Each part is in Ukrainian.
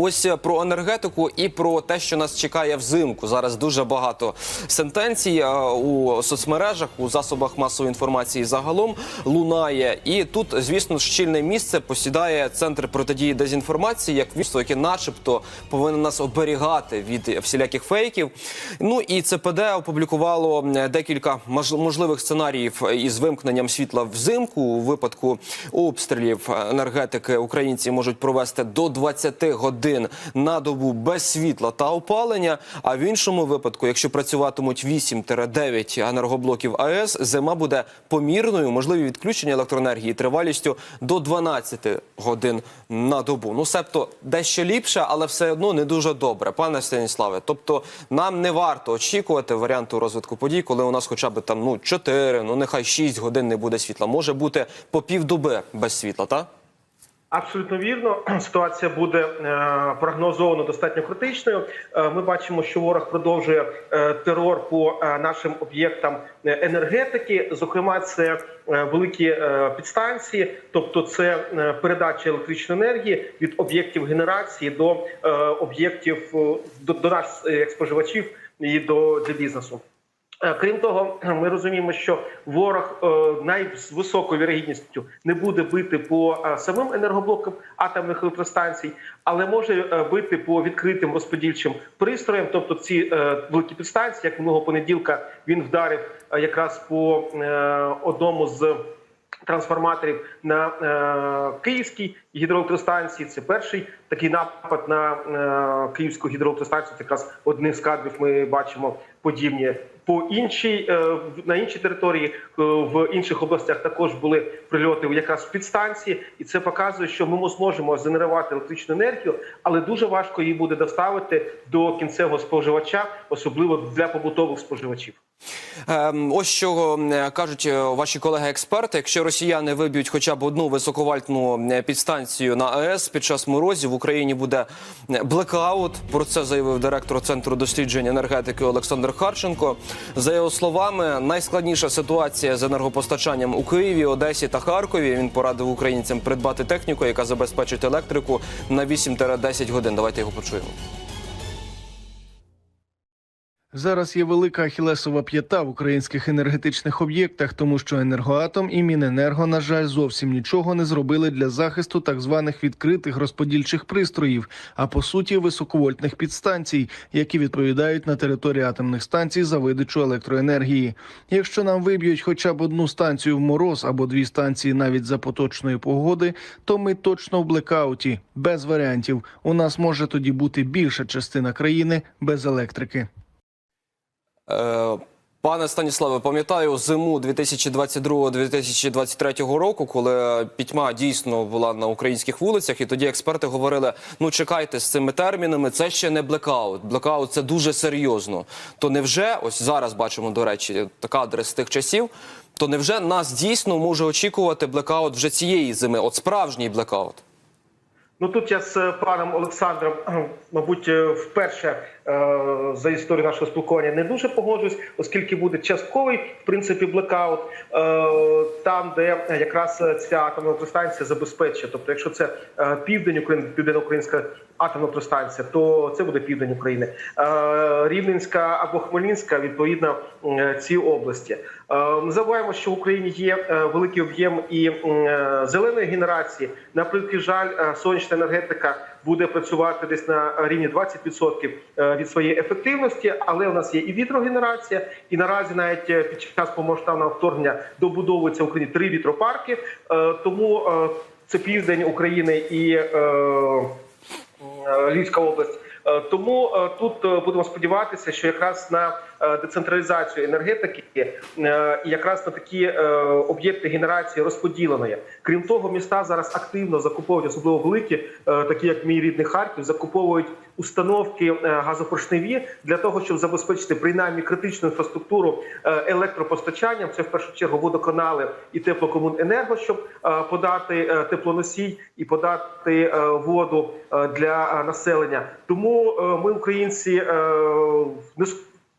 Ось е, про енергетику і про те, що нас чекає взимку. Зараз дуже багато сентенцій е, у соцмережах, у засобах масової інформації загалом лунає. І тут, звісно, щільне місце посідає центр протидії дезінформації, як військо, яке, начебто, повинен нас оберігати від всіляких фейків. Ну і ЦПД опублікувало е, декілька мож- можливих сценаріїв із вимкненням світла взимку. У випадку обстрілів енергетики українці можуть провести до 20 годин на добу без світла та опалення. А в іншому випадку, якщо працюватимуть 8-9 енергоблоків АЕС, зима буде помірною, можливі відключення електроенергії тривалістю до 12 годин на добу. Ну, себто дещо ліпше, але все одно не дуже добре, пане Станіславе. Тобто, нам не варто очікувати варіанту розвитку подій, коли у нас хоча б там ну 4, ну нехай 6 годин не буде світла. Може бути по півдоби без світла, так? Абсолютно вірно. Ситуація буде е, прогнозовано достатньо критичною. Е, ми бачимо, що ворог продовжує е, терор по нашим об'єктам енергетики. Зокрема, це великі підстанції, тобто це передача електричної енергії від об'єктів генерації до об'єктів до, нас як споживачів і до для бізнесу. Е, Крім того, ми розуміємо, що ворог е, з високою вірогідністю не буде бити по е, самим енергоблокам атомних електростанцій, але може бити по відкритим розподільчим пристроям. Тобто ці великі підстанції, як минулого понеділка, він вдарив якраз по одному з трансформаторів на Київській гідроелектростанції. Це перший такий напад на Київську гідроелектростанцію. Це якраз одних з кадрів ми бачимо подібні. По іншій е, на іншій території е, в інших областях також були прильоти якраз в підстанції, і це показує, що ми зможемо згенерувати електричну енергію, але дуже важко її буде доставити до кінцевого споживача, особливо для побутових споживачів. Ем, ось що е, кажуть е, ваші колеги-експерти. Якщо росіяни виб'ють хоча б одну високовольтну е, підстанцію на АЕС під час морозів, в Україні буде е, блекаут. Про це заявив директор центру досліджень енергетики Олександр Харченко. За його словами, найскладніша ситуація з енергопостачанням у Києві, Одесі та Харкові. Він порадив українцям придбати техніку, яка забезпечить електрику на 8-10 годин. Давайте його почуємо. Зараз є велика ахілесова п'ята в українських енергетичних об'єктах, тому що енергоатом і Міненерго, на жаль, зовсім нічого не зробили для захисту так званих відкритих розподільчих пристроїв, а по суті високовольтних підстанцій, які відповідають на території атомних станцій за видачу електроенергії. Якщо нам виб'ють хоча б одну станцію в мороз або дві станції навіть за поточної погоди, то ми точно в блекауті, без варіантів. У нас може тоді бути більша частина країни без електрики. Пане Станіславе, пам'ятаю зиму 2022-2023 року, коли пітьма дійсно була на українських вулицях, і тоді експерти говорили: ну чекайте з цими термінами, це ще не блекаут. Блекаут це дуже серйозно. То невже ось зараз бачимо, до речі, кадри з тих часів. То невже нас дійсно може очікувати блекаут вже цієї зими? От справжній блекаут? Ну тут я з паном Олександром, мабуть, е, вперше за історію нашого спілкування не дуже погоджуюсь, оскільки буде частковий в принципі блекаут, е, там, де якраз ця атомна електростанція забезпечує. Тобто, якщо це е, південь України, південно-українська атомна електростанція, то це буде південь України. Е, Рівненська або Хмельницька, відповідно, е, ці області. Е, Ми забуваємо, що в Україні є е, великий об'єм і е, зеленої генерації. На превеликий жаль, е, сонячна енергетика буде працювати десь на рівні 20% е, від своєї ефективності, але у нас є і вітрогенерація, і наразі навіть е, під час повномасштабного вторгнення добудовується в Україні три вітропарки. Е, Тому це південь України і Львівська область. Е, Тому е, тут е, будемо сподіватися, що якраз на децентралізацію енергетики і якраз на такі об'єкти генерації розподіленої. Крім того, міста зараз активно закуповують, особливо великі, такі як мій рідний Харків, закуповують установки газопоршневі для того, щоб забезпечити принаймні критичну інфраструктуру електропостачанням. Це в першу чергу водоканали і теплокомуненерго, щоб подати теплоносій і подати воду для населення. Тому е, ми, українці, е, не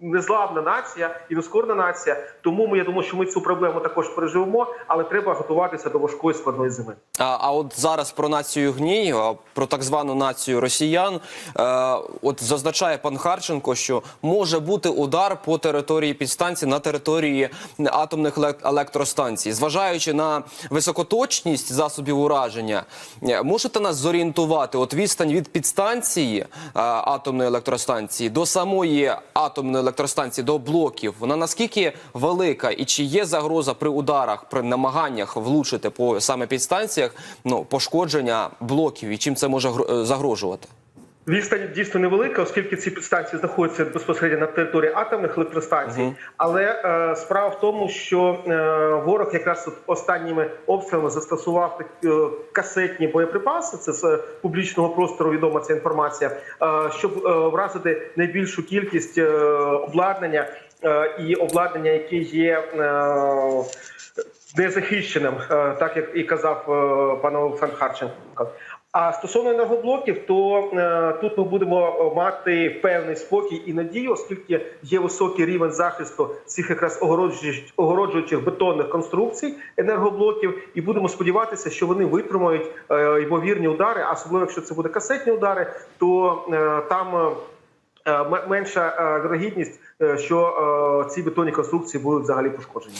незламна нація і нескорна нація. Тому ми я думаю, що ми цю проблему також переживемо, але треба готуватися до важкої складної зими. А, а от зараз про націю гній, про так звану націю росіян. Е, от зазначає пан Харченко, що може бути удар по території підстанції на території атомних електростанцій, зважаючи на високоточність засобів ураження, е, можете нас зорієнтувати? От відстань від підстанції е, атомної електростанції до самої атомної до блоків, вона наскільки велика, і чи є загроза при ударах, при намаганнях влучити по саме підстанціях, ну пошкодження блоків, і чим це може е, загрожувати? Відстань дійсно невелика, оскільки ці підстанції знаходяться безпосередньо на території атомних електростанцій. Але е, справа в тому, що е, ворог якраз останніми обстрілами застосував такі, е, касетні боєприпаси. Це з е, публічного простору відома ця інформація, е, щоб е, вразити найбільшу кількість е, обладнання е, і обладнання, яке є. Е, незахищеним, е, так як і казав е, пан Олександр Харченко. А стосовно енергоблоків, то е, тут ми будемо мати певний спокій і надію, оскільки є високий рівень захисту цих якраз огороджуючих, огороджуючих бетонних конструкцій енергоблоків, і будемо сподіватися, що вони витримають е, ймовірні удари, особливо якщо це буде касетні удари, то е, там. е, е, Менша е, вірогідність, е, що е, ці бетонні конструкції будуть взагалі пошкоджені.